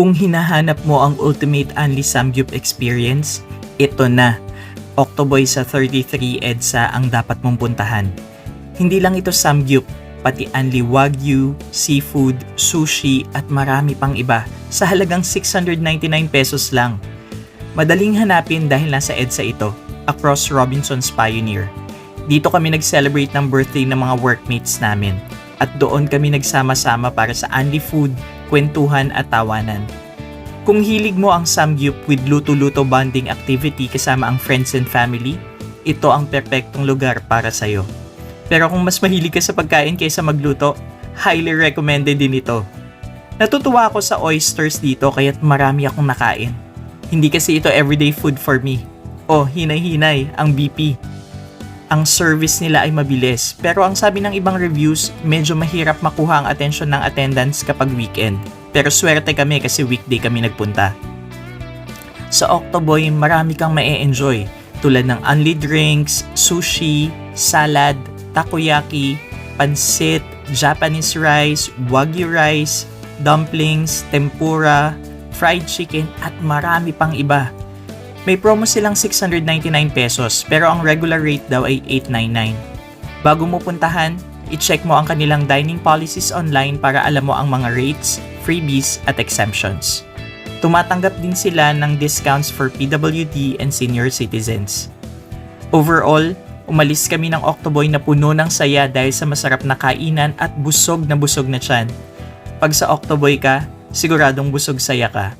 Kung hinahanap mo ang ultimate Anli Samgyup experience, ito na. Octoboy sa 33 EDSA ang dapat mong puntahan. Hindi lang ito Samgyup, pati Anli Wagyu, seafood, sushi at marami pang iba sa halagang 699 pesos lang. Madaling hanapin dahil nasa EDSA ito, across Robinson's Pioneer. Dito kami nag-celebrate ng birthday ng mga workmates namin at doon kami nagsama-sama para sa Anli Food, kwentuhan at tawanan. Kung hilig mo ang Samgyup with luto-luto bonding activity kasama ang friends and family, ito ang perpektong lugar para sa'yo. Pero kung mas mahilig ka sa pagkain kaysa magluto, highly recommended din ito. Natutuwa ako sa oysters dito kaya't marami akong nakain. Hindi kasi ito everyday food for me. Oh, hinay-hinay, ang BP. Ang service nila ay mabilis, pero ang sabi ng ibang reviews, medyo mahirap makuha ang atensyon ng attendants kapag weekend. Pero swerte kami kasi weekday kami nagpunta. Sa Octoboy, marami kang mae-enjoy tulad ng unli drinks, sushi, salad, takoyaki, pansit, Japanese rice, wagyu rice, dumplings, tempura, fried chicken at marami pang iba. May promo silang 699 pesos pero ang regular rate daw ay 899. Bago mo puntahan, i-check mo ang kanilang dining policies online para alam mo ang mga rates, freebies at exemptions. Tumatanggap din sila ng discounts for PWD and senior citizens. Overall, umalis kami ng Octoboy na puno ng saya dahil sa masarap na kainan at busog na busog na tiyan. Pag sa Octoboy ka, siguradong busog saya ka.